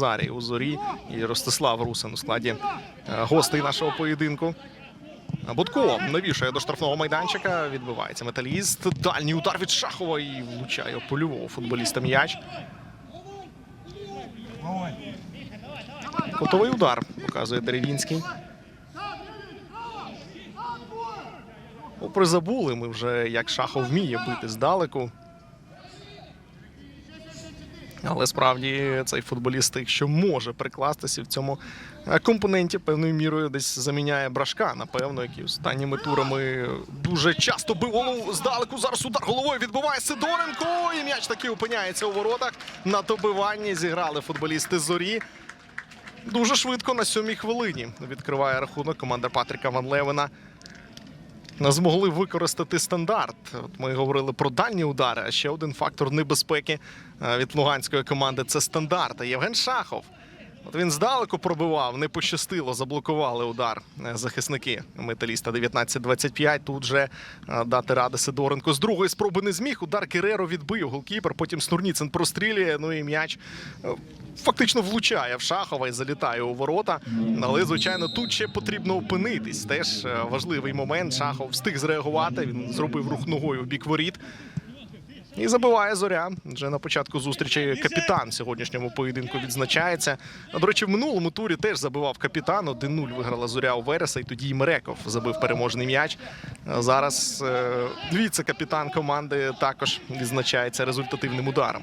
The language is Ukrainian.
Назарій у зорі і Ростислав Русин у складі е, гостей нашого поєдинку. Будко навішує до штрафного майданчика. Відбивається металіст. Дальній удар від Шахова і влучає польового футболіста м'яч. Котовий удар показує Деревінський. Попри забули ми вже, як Шахов вміє бити здалеку. Але справді цей футболіст з тих, що може прикластися в цьому е, компоненті певною мірою десь заміняє брашка, напевно, який останніми турами дуже часто бив голову здалеку. Зараз удар головою відбиває Сидоренко. І м'яч таки опиняється у воротах. На добиванні зіграли футболісти зорі. Дуже швидко на сьомій хвилині відкриває рахунок команда Патріка Ван Левена. Не змогли використати стандарт. От ми говорили про дальні удари. А ще один фактор небезпеки е, від луганської команди це стандарт. Євген Шахов. От він здалеку пробивав, не пощастило, заблокували удар е, захисники металіста 19-25. Тут же е, дати ради Сидоренко. З другої спроби не зміг. Удар Кереро відбив голкіпер. Потім Снурніцин прострілює. Ну і м'яч фактично влучає в Шахова і залітає у ворота. Але, звичайно, тут ще потрібно опинитись. Теж е, важливий момент. Шахов встиг зреагувати. Він зробив рух ногою в бік воріт. І забиває зоря. Вже на початку зустрічі капітан сьогоднішньому поєдинку відзначається. До речі, в минулому турі теж забивав капітан. 1-0 виграла зоря у Вереса, і тоді і Мереков забив переможний м'яч. Зараз е, віце-капітан команди також відзначається результативним ударом.